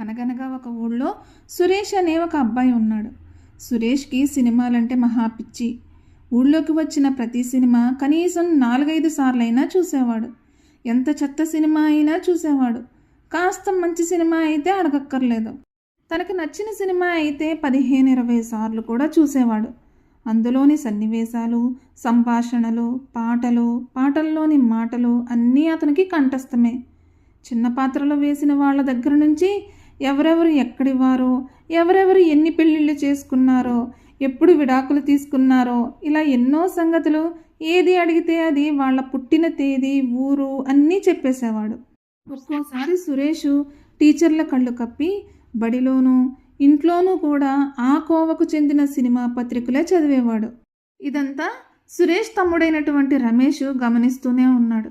అనగనగా ఒక ఊళ్ళో సురేష్ అనే ఒక అబ్బాయి ఉన్నాడు. సురేష్కి సినిమాలంటే మహా పిచ్చి. ఊళ్ళోకి వచ్చిన ప్రతి సినిమా కనీసం నాలుగైదు సార్లైనా చూసేవాడు. ఎంత చెత్త సినిమా అయినా చూసేవాడు. కాస్త మంచి సినిమా అయితే అడగక్కర్లేదు. తనకు నచ్చిన సినిమా అయితే పదిహేను ఇరవై సార్లు కూడా చూసేవాడు. అందులోని సన్నివేశాలు సంభాషణలు పాటలు పాటల్లోని మాటలు అన్నీ అతనికి కంఠస్థమే. చిన్న పాత్రలో వేసిన వాళ్ళ దగ్గర నుంచి ఎవరెవరు ఎక్కడివారో ఎవరెవరు ఎన్ని పెళ్ళిళ్ళు చేసుకున్నారో ఎప్పుడు విడాకులు తీసుకున్నారో ఇలా ఎన్నో సంగతులు ఏది అడిగితే అది వాళ్ళ పుట్టిన తేదీ ఊరు అన్నీ చెప్పేసేవాడు. ఒక్కోసారి సురేష్ టీచర్ల కళ్ళు కప్పి బడిలోనూ ఇంట్లోనూ కూడా ఆ కోవకు చెందిన సినిమా పత్రికలే చదివేవాడు. ఇదంతా సురేష్ తమ్ముడైనటువంటి రమేష్ గమనిస్తూనే ఉన్నాడు.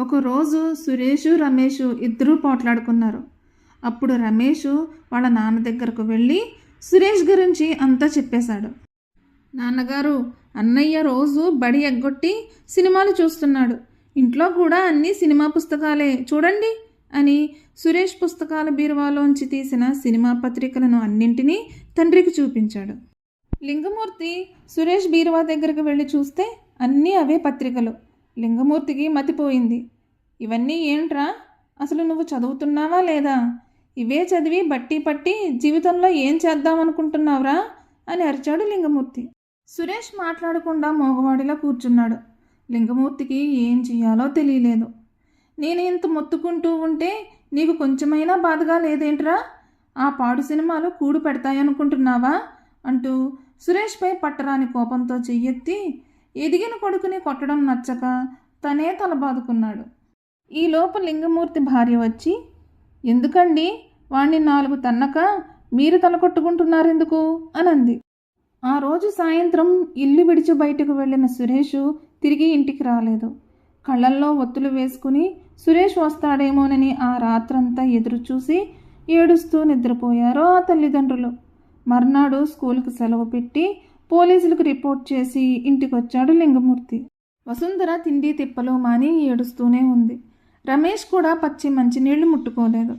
ఒకరోజు సురేష్ రమేష్ ఇద్దరూ పోట్లాడుకున్నారు. అప్పుడు రమేష్ వాళ్ళ నాన్న దగ్గరకు వెళ్ళి సురేష్ గురించి అంతా చెప్పేశాడు. నాన్నగారు అన్నయ్య రోజు బడి ఎగ్గొట్టి సినిమాలు చూస్తున్నాడు. ఇంట్లో కూడా అన్ని సినిమా పుస్తకాలే చూడండి అని సురేష్ పుస్తకాల బీరువాలోంచి తీసిన సినిమా పత్రికలను అన్నింటినీ తండ్రికి చూపించాడు. లింగమూర్తి సురేష్ బీరువా దగ్గరకు వెళ్ళి చూస్తే అన్నీ అవే పత్రికలు. లింగమూర్తికి మతిపోయింది. ఇవన్నీ ఏంట్రా? అసలు నువ్వు చదువుతున్నావా లేదా? ఇవే చదివి బట్టి పట్టి జీవితంలో ఏం చేద్దామనుకుంటున్నావురా అని అరిచాడు లింగమూర్తి. సురేష్ మాట్లాడకుండా మోగవాడిలా కూర్చున్నాడు. లింగమూర్తికి ఏం చేయాలో తెలియలేదు. నేను ఇంత మొత్తుకుంటూ ఉంటే నీకు కొంచెమైనా బాధగా లేదేంట్రా? ఆ పాడు సినిమాలు కూడు పెడతాయనుకుంటున్నావా అంటూ సురేష్పై పట్టరాని కోపంతో చెయ్యెత్తి ఎదిగిన కొడుకుని కొట్టడం నచ్చక తనే తలబాదుకున్నాడు. ఈ ఈలోపు లింగమూర్తి భార్య వచ్చి ఎందుకండి? వాణ్ణి నాలుగు తన్నక మీరు తలకొట్టుకుంటున్నారెందుకు అనంది. ఆ రోజు సాయంత్రం ఇల్లు విడిచి బయటకు వెళ్ళిన సురేష్ తిరిగి ఇంటికి రాలేదు. కళ్ళల్లో ఒత్తులు వేసుకుని సురేష్ వస్తాడేమోనని ఆ రాత్రంతా ఎదురు చూసి ఏడుస్తూ నిద్రపోయారో ఆ తల్లిదండ్రులు. మర్నాడు స్కూల్కి సెలవు పెట్టి పోలీసులకు రిపోర్ట్ చేసి ఇంటికొచ్చాడు లింగమూర్తి. వసుంధర తిండి తిప్పలు మాని ఏడుస్తూనే ఉంది. రమేష్ కూడా పచ్చి మంచినీళ్ళు ముట్టుకోలేదు.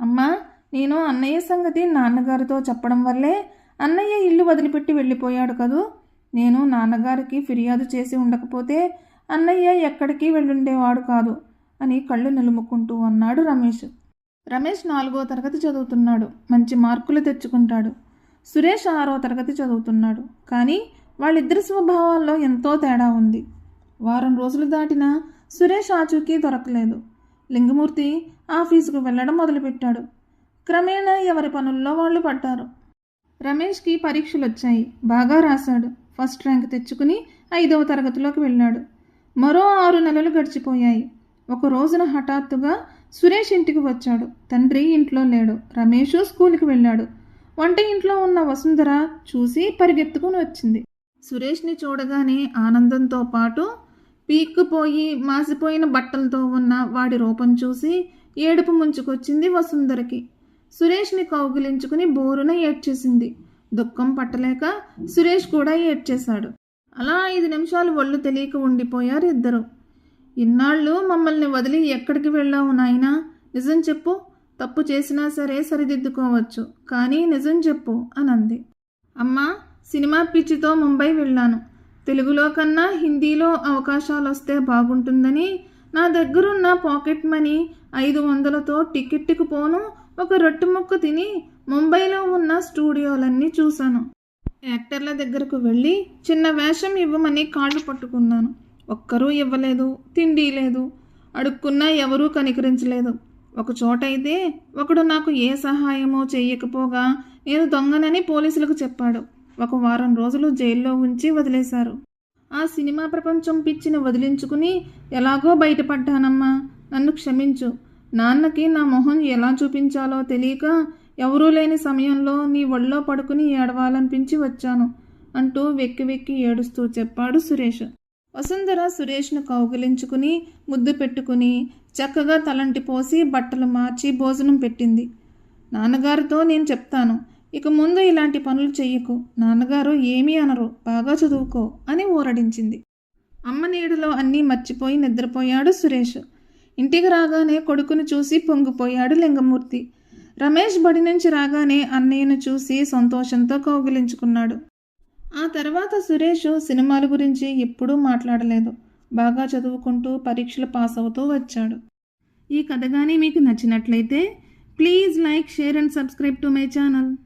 అమ్మా నేను అన్నయ్య సంగతి నాన్నగారితో చెప్పడం వల్లే అన్నయ్య ఇల్లు వదిలిపెట్టి వెళ్ళిపోయాడు కదూ? నేను నాన్నగారికి ఫిర్యాదు చేసి ఉండకపోతే అన్నయ్య ఎక్కడికి వెళ్ళుండేవాడు కాదు అని కళ్ళు నిలుముకుంటూ అన్నాడు రమేష్. రమేష్ నాలుగో తరగతి చదువుతున్నాడు. మంచి మార్కులు తెచ్చుకుంటాడు. సురేష్ ఆరో తరగతి చదువుతున్నాడు. కానీ వాళ్ళిద్దరి స్వభావాల్లో ఎంతో తేడా ఉంది. వారం రోజులు దాటినా సురేష్ ఆచూకీ దొరకలేదు. లింగమూర్తి ఆఫీసుకు వెళ్ళడం మొదలుపెట్టాడు. క్రమేణా ఎవరి పనుల్లో వాళ్ళు పడ్డారు. రమేష్కి పరీక్షలు వచ్చాయి బాగా రాశాడు. ఫస్ట్ ర్యాంక్ తెచ్చుకుని ఐదవ తరగతిలోకి వెళ్ళాడు. మరో ఆరు నెలలు గడిచిపోయాయి. ఒక రోజున హఠాత్తుగా సురేష్ ఇంటికి వచ్చాడు. తండ్రి ఇంట్లో లేడు. రమేష్ స్కూల్కి వెళ్ళాడు. వంట ఇంట్లో ఉన్న వసుంధర చూసి పరిగెత్తుకుని వచ్చింది. సురేష్ని చూడగానే ఆనందంతో పాటు పీక్కుపోయి మాసిపోయిన బట్టలతో ఉన్న వాడి రూపం చూసి ఏడుపు ముంచుకొచ్చింది వసుంధరకి. సురేష్ని కౌగిలించుకుని బోరున ఏడ్చేసింది. దుఃఖం పట్టలేక సురేష్ కూడా ఏడ్చేశాడు. అలా ఐదు నిమిషాలు ఒళ్ళు తెలియక ఉండిపోయారు ఇద్దరు. ఇన్నాళ్ళు మమ్మల్ని వదిలి ఎక్కడికి వెళ్ళావు నాయనా? నిజం చెప్పు. తప్పు చేసినా సరే సరిదిద్దుకోవచ్చు. కానీ నిజం చెప్పు అని అంది అమ్మా సినిమా పిచ్చితో ముంబై వెళ్ళాను. తెలుగులో కన్నా హిందీలో అవకాశాలు వస్తే బాగుంటుందని నా దగ్గరున్న పాకెట్ మనీ ఐదు వందలతో టికెట్కి పోను ఒక రొట్టె ముక్క తిని ముంబైలో ఉన్న స్టూడియోలన్నీ చూశాను. యాక్టర్ల దగ్గరకు వెళ్ళి చిన్న వేషం ఇవ్వమని కాళ్ళు పట్టుకున్నాను. ఒక్కరూ ఇవ్వలేదు తిండి లేదు అడుక్కున్నా ఎవరూ కనికరించలేదు. ఒక చోట అయితే ఒకడు నాకు ఏ సహాయమో చేయకపోగా నేను దొంగనని పోలీసులకు చెప్పాడు. ఒక వారం రోజులు జైల్లో ఉంచి వదిలేశారు. ఆ సినిమా ప్రపంచం పిచ్చిని వదిలించుకుని ఎలాగో బయటపడ్డానమ్మా. నన్ను క్షమించు. నాన్నకి నా మొహం ఎలా చూపించాలో తెలియక ఎవరూ లేని సమయంలో నీ ఒళ్ళో పడుకుని ఏడవాలనిపించి వచ్చాను అంటూ వెక్కి వెక్కి ఏడుస్తూ చెప్పాడు సురేష్. వసుంధర సురేష్ను కౌగిలించుకుని ముద్దు పెట్టుకుని చక్కగా తలంటి పోసి బట్టలు మార్చి భోజనం పెట్టింది. నాన్నగారితో నేను చెప్తాను. ఇక ముందు ఇలాంటి పనులు చెయ్యకు. నాన్నగారు ఏమీ అనరు. బాగా చదువుకో అని ఊరడించింది. అమ్మ నీడులో అన్నీ మర్చిపోయి నిద్రపోయాడు సురేష్. ఇంటికి రాగానే కొడుకుని చూసి పొంగిపోయాడు లింగమూర్తి. రమేష్ బడి నుంచి రాగానే అన్నయ్యను చూసి సంతోషంతో కౌగిలించుకున్నాడు. ఆ తర్వాత సురేష్ సినిమాల గురించి ఎప్పుడూ మాట్లాడలేదు. బాగా చదువుకుంటూ పరీక్షలు పాస్ అవుతూ వచ్చాడు. ఈ కథ కానీ మీకు నచ్చినట్లయితే please like share and subscribe to my channel.